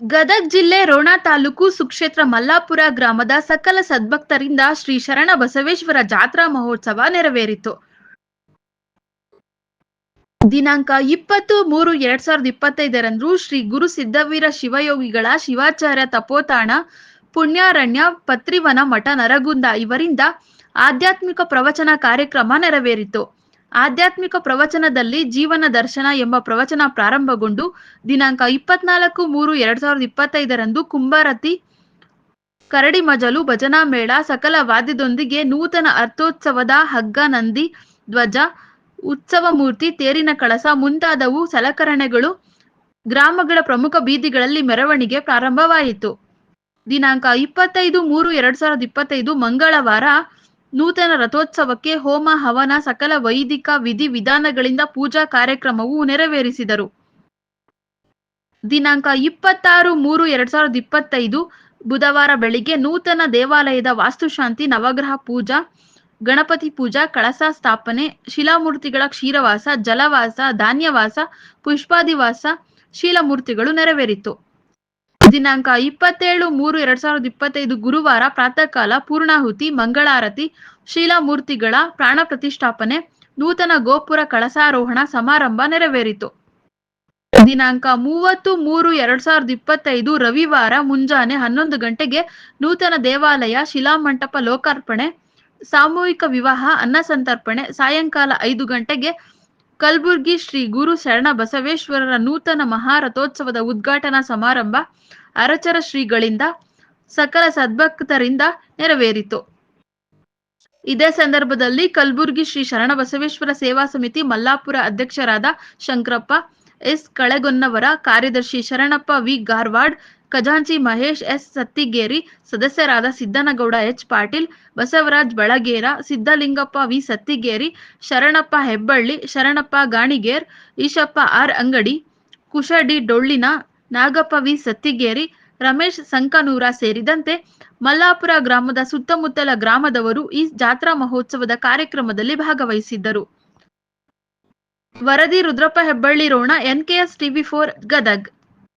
ಗದಗ್ ಜಿಲ್ಲೆ ರೋಣ ತಾಲೂಕು ಸುಕ್ಷೇತ್ರ ಮಲ್ಲಾಪುರ ಗ್ರಾಮದ ಸಕಲ ಸದ್ಭಕ್ತರಿಂದ ಶ್ರೀ ಶರಣ ಬಸವೇಶ್ವರ ಜಾತ್ರಾ ಮಹೋತ್ಸವ ನೆರವೇರಿತು. ದಿನಾಂಕ ಇಪ್ಪತ್ತು ಮೂರು ಎರಡ್ ಸಾವಿರದ ಇಪ್ಪತ್ತೈದರಂದು ಶ್ರೀ ಗುರು ಸಿದ್ದವೀರ ಶಿವಯೋಗಿಗಳ ಶಿವಾಚಾರ್ಯ ತಪೋತಾಣ ಪುಣ್ಯಾರಣ್ಯ ಪತ್ರಿವನ ಮಠ ನರಗುಂದ ಇವರಿಂದ ಆಧ್ಯಾತ್ಮಿಕ ಪ್ರವಚನ ಕಾರ್ಯಕ್ರಮ ನೆರವೇರಿತು. ಆಧ್ಯಾತ್ಮಿಕ ಪ್ರವಚನದಲ್ಲಿ ಜೀವನ ದರ್ಶನ ಎಂಬ ಪ್ರವಚನ ಪ್ರಾರಂಭಗೊಂಡು ದಿನಾಂಕ ಇಪ್ಪತ್ನಾಲ್ಕು ಮೂರು ಎರಡ್ ಸಾವಿರದ ಇಪ್ಪತ್ತೈದರಂದು ಕುಂಬಾರತಿ, ಕರಡಿ ಮಜಲು, ಭಜನಾ ಮೇಳ, ಸಕಲ ವಾದ್ಯದೊಂದಿಗೆ ನೂತನ ಅರ್ಥೋತ್ಸವದ ಹಗ್ಗ ನಂದಿ, ಧ್ವಜ, ಉತ್ಸವ ಮೂರ್ತಿ, ತೇರಿನ ಕಳಸ ಮುಂತಾದವು ಸಲಕರಣೆಗಳು ಗ್ರಾಮಗಳ ಪ್ರಮುಖ ಬೀದಿಗಳಲ್ಲಿ ಮೆರವಣಿಗೆ ಪ್ರಾರಂಭವಾಯಿತು. ದಿನಾಂಕ ಇಪ್ಪತ್ತೈದು ಮೂರು ಎರಡ್ ಸಾವಿರದ ಇಪ್ಪತ್ತೈದು ಮಂಗಳವಾರ ನೂತನ ರಥೋತ್ಸವಕ್ಕೆ ಹೋಮ, ಹವನ, ಸಕಲ ವೈದಿಕ ವಿಧಿ ವಿಧಾನಗಳಿಂದ ಪೂಜಾ ಕಾರ್ಯಕ್ರಮವು ನೆರವೇರಿಸಿದರು. ದಿನಾಂಕ ಇಪ್ಪತ್ತಾರು ಮೂರು ಎರಡ್ ಸಾವಿರದ ಇಪ್ಪತ್ತೈದು, ಬುಧವಾರ ಬೆಳಿಗ್ಗೆ ನೂತನ ದೇವಾಲಯದ ವಾಸ್ತುಶಾಂತಿ, ನವಗ್ರಹ ಪೂಜಾ, ಗಣಪತಿ ಪೂಜಾ, ಕಳಸ ಸ್ಥಾಪನೆ, ಶಿಲಾಮೂರ್ತಿಗಳ ಕ್ಷೀರವಾಸ, ಜಲವಾಸ, ಧಾನ್ಯವಾಸ, ಪುಷ್ಪಾದಿವಾಸ, ಶೀಲಮೂರ್ತಿಗಳು ನೆರವೇರಿತು. ದಿನಾಂಕ ಇಪ್ಪತ್ತೇಳು ಮೂರು ಎರಡ್ ಸಾವಿರದ ಇಪ್ಪತ್ತೈದು ಗುರುವಾರ ಪ್ರಾತಃ ಕಾಲ ಪೂರ್ಣಾಹುತಿ, ಮಂಗಳಾರತಿ, ಶೀಲಾಮೂರ್ತಿಗಳ ಪ್ರಾಣ ಪ್ರತಿಷ್ಠಾಪನೆ, ನೂತನ ಗೋಪುರ ಕಳಸಾರೋಹಣ ಸಮಾರಂಭ ನೆರವೇರಿತು. ದಿನಾಂಕ ಮೂವತ್ತು ಮೂರು ಎರಡ್ ಸಾವಿರದ ಇಪ್ಪತ್ತೈದು ರವಿವಾರ ಮುಂಜಾನೆ ಹನ್ನೊಂದು ಗಂಟೆಗೆ ನೂತನ ದೇವಾಲಯ, ಶಿಲಾಮಂಟಪ ಲೋಕಾರ್ಪಣೆ, ಸಾಮೂಹಿಕ ವಿವಾಹ, ಅನ್ನ ಸಂತರ್ಪಣೆ, ಸಾಯಂಕಾಲ ಐದು ಗಂಟೆಗೆ ಕಲಬುರ್ಗಿ ಶ್ರೀ ಗುರು ಶರಣ ಬಸವೇಶ್ವರರ ನೂತನ ಮಹಾರಥೋತ್ಸವದ ಉದ್ಘಾಟನಾ ಸಮಾರಂಭ ಅರಚರ ಶ್ರೀಗಳಿಂದ ಸಕಲ ಸದ್ಭಕ್ತರಿಂದ ನೆರವೇರಿತು. ಇದೇ ಸಂದರ್ಭದಲ್ಲಿ ಕಲಬುರ್ಗಿ ಶ್ರೀ ಶರಣ ಬಸವೇಶ್ವರ ಸೇವಾ ಸಮಿತಿ ಮಲ್ಲಾಪುರ ಅಧ್ಯಕ್ಷರಾದ ಶಂಕರಪ್ಪ, ಎಸ್ ಕಳೆಗೊನ್ನವರ, ಕಾರ್ಯದರ್ಶಿ ಶರಣಪ್ಪ ವಿ ಗಾರ್ವಾಡ್ ಖಜಾಂಚಿ ಮಹೇಶ್ ಎಸ್. ಸತ್ತಿಗೇರಿ, ಸದಸ್ಯರಾದ Siddanagouda H. Patil, Basavaraj Balagera Siddalingappa V. Sattigeri, Sharanappa Hebballi, Sharanappa Ganiger, Eshappa R. Angadi, Kushadi ಡೊಳ್ಳಿನ ನಾಗಪ್ಪ ವಿ. ಸತ್ತಿಗೇರಿ, ರಮೇಶ್ ಸಂಕನೂರ ಸೇರಿದಂತೆ ಮಲ್ಲಾಪುರ ಗ್ರಾಮದ ಸುತ್ತಮುತ್ತಲ ಗ್ರಾಮದವರು ಈ ಜಾತ್ರಾ ಮಹೋತ್ಸವದ ಕಾರ್ಯಕ್ರಮದಲ್ಲಿ ಭಾಗವಹಿಸಿದ್ದರು. ವರದಿ Rudrappa Hebballi Ron NKS TV four, Gadag.